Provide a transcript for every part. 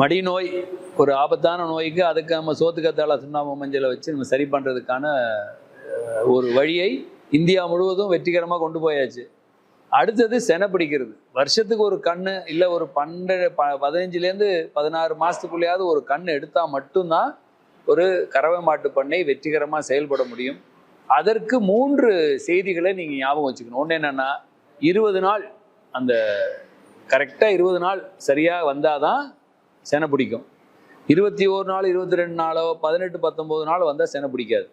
மடி நோய் ஒரு ஆபத்தான நோய்க்கு அதுக்கு நம்ம சோத்துக்கத்தால சுண்ணாம்பு மஞ்சளை வச்சு நம்ம சரி பண்ணுறதுக்கான ஒரு வழியை இந்தியா முழுவதும் வெற்றிகரமாக கொண்டு போயாச்சு. அடுத்தது செனை பிடிக்கிறது. வருஷத்துக்கு ஒரு கண்ணு இல்லை ஒரு பன்னெண்டு ப பதினஞ்சுலேருந்து பதினாறு மாதத்துக்குள்ளேயாவது ஒரு கண் எடுத்தால் மட்டும்தான் ஒரு கறவை மாட்டு பண்ணை வெற்றிகரமாக செயல்பட முடியும். அதற்கு மூன்று செய்திகளை நீங்கள் ஞாபகம் வச்சுக்கணும். ஒன்று என்னென்னா இருபது நாள் அந்த கரெக்டாக இருபது நாள் சரியாக வந்தால் தான் செனை பிடிக்கும். இருபத்தி ஒரு நாள் இருபத்தி ரெண்டு நாளோ பதினெட்டு பத்தொம்போது நாள் வந்தால் செனை பிடிக்காது.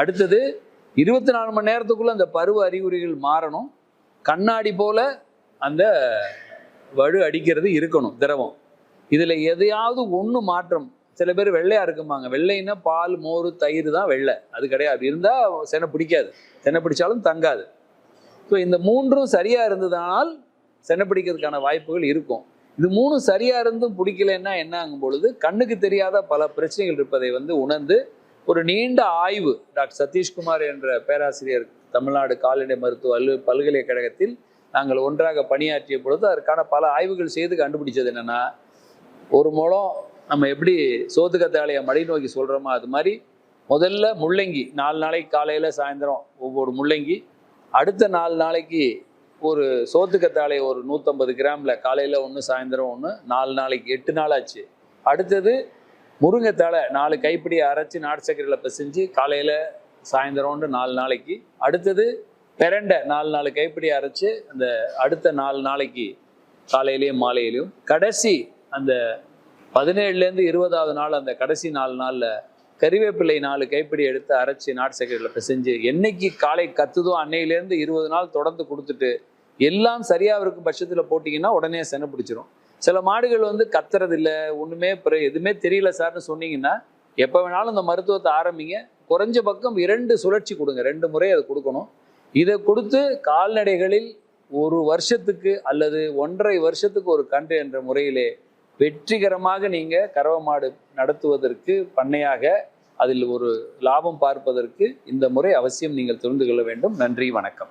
அடுத்தது இருபத்தி நாலு மணி நேரத்துக்குள்ளே அந்த பருவ அறிகுறிகள் மாறணும். கண்ணாடி போல அந்த வடு அடிக்கிறது இருக்கணும் திரவம். இதில் எதையாவது ஒன்று மாற்றம். சில பேர் வெள்ளையாக இருக்குமாங்க வெள்ளைன்னா பால் மோர் தயிர் தான் வெள்ளை. அது கிடையாது. இருந்தால் செனை பிடிக்காது. செனை பிடிச்சாலும் தங்காது. ஸோ இந்த மூன்றும் சரியாக இருந்ததானால் செனை பிடிக்கிறதுக்கான வாய்ப்புகள் இருக்கும். இது மூணும் சரியாக இருந்தும் பிடிக்கலன்னா என்ன ஆகும் பொழுது கண்ணுக்கு தெரியாத பல பிரச்சனைகள் இருப்பதை வந்து உணர்ந்து ஒரு நீண்ட ஆய்வு டாக்டர் சதீஷ்குமார் என்ற பேராசிரியர் தமிழ்நாடு கால்நடை மருத்துவ அல்லு பல்கலைக்கழகத்தில் நாங்கள் ஒன்றாக பணியாற்றிய பொழுது அதற்கான பல ஆய்வுகள் செய்து கண்டுபிடிச்சது என்னன்னா ஒரு மூலம் நம்ம எப்படி சோத்துக்கத்தாழைய மடி நோக்கி சொல்கிறோமோ அது மாதிரி முதல்ல முள்ளங்கி நாலு நாளைக்கு காலையில் சாயந்தரம் ஒவ்வொரு முள்ளங்கி அடுத்த நாலு நாளைக்கு ஒரு சோத்துக்கத்தாழை ஒரு நூற்றம்பது கிராமில் காலையில் ஒன்று சாயந்தரம் ஒன்று நாலு நாளைக்கு எட்டு நாள் ஆச்சு. அடுத்தது முருங்கைத்தாழை நாலு கைப்பிடி அரைச்சி நாட்டு சக்கரையில் பிசைஞ்சு காலையில் சாயந்தரம்னு நாலு நாளைக்கு. அடுத்தது பெரண்டை நாலு நாலு கைப்பிடி அரைச்சு அந்த அடுத்த நாலு நாளைக்கு காலையிலையும் மாலையிலையும். கடைசி அந்த பதினேழுலேருந்து இருபதாவது நாள் அந்த கடைசி நாலு நாளில் கறிவேப்பிலை நாலு கைப்பிடி எடுத்து அரைச்சி நாட்டு சக்கரையில் பிசைஞ்சு என்னைக்கு காலை கத்துதோ அன்னையிலேருந்து இருபது நாள் தொடர்ந்து கொடுத்துட்டு எல்லாம் சரியாக இருக்கும் பட்சத்தில் போட்டிங்கன்னா உடனே செனை பிடிச்சிரும். சில மாடுகள் வந்து கத்துறது இல்லை ஒன்றுமே பிற எதுவுமே தெரியல சார்னு சொன்னீங்கன்னா எப்போ வேணாலும் இந்த மருத்துவத்தை ஆரம்பிங்க. குறைஞ்ச பக்கம் இரண்டு சுழற்சி கொடுங்க ரெண்டு முறை அதை கொடுக்கணும். இதை கொடுத்து கால்நடைகளில் ஒரு வருஷத்துக்கு அல்லது ஒன்றரை வருஷத்துக்கு ஒரு கன்று என்ற முறையிலே வெற்றிகரமாக நீங்கள் கறவை மாடு நடத்துவதற்கு பண்ணையாக அதில் ஒரு லாபம் பார்ப்பதற்கு இந்த முறை அவசியம் நீங்கள் தெரிந்து கொள்ள வேண்டும். நன்றி வணக்கம்.